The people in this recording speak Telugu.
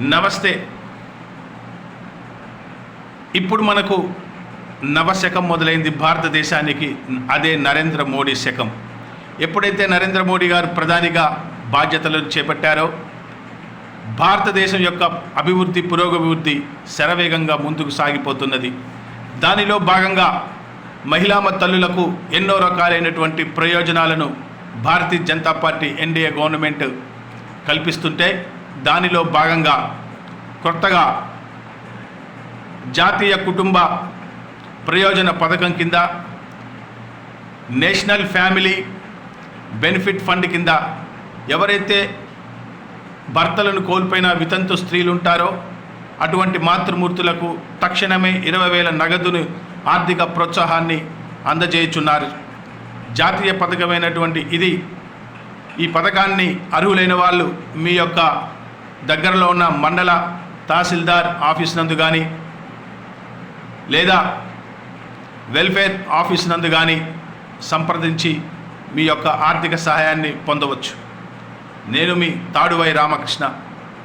నమస్తే. ఇప్పుడు మనకు నవశకం మొదలైంది. భారతదేశానికి అదే నరేంద్ర మోడీ శకం. ఎప్పుడైతే నరేంద్ర మోడీ గారు ప్రధానిగా బాధ్యతలు చేపట్టారో భారతదేశం యొక్క అభివృద్ధి పురోగభివృద్ధి శరవేగంగా ముందుకు సాగిపోతున్నది. దానిలో భాగంగా మహిళా తల్లులకు ఎన్నో రకాలైనటువంటి ప్రయోజనాలను Bharatiya Janata party NDA government కల్పిస్తుంటే దానిలో భాగంగా కొత్తగా జాతీయ కుటుంబ ప్రయోజన పథకం కింద నేషనల్ ఫ్యామిలీ బెనిఫిట్ ఫండ్ కింద ఎవరైతే భర్తలను కోల్పోయిన వితంతు స్త్రీలు ఉంటారో అటువంటి మాతృమూర్తులకు తక్షణమే ఇరవై వేల నగదును ఆర్థిక ప్రోత్సాహాన్ని అందజేయుచున్నారు. జాతీయ పథకమైనటువంటి ఇది ఈ పథకాన్ని అర్హులైన వాళ్ళు మీ యొక్క దగ్గరలో ఉన్న మండల తహసీల్దార్ ఆఫీస్ నందు కానీ లేదా వెల్ఫేర్ ఆఫీస్ నందు కానీ సంప్రదించి మీ యొక్క ఆర్థిక సహాయాన్ని పొందవచ్చు. నేను మీ తాడువై రామకృష్ణ.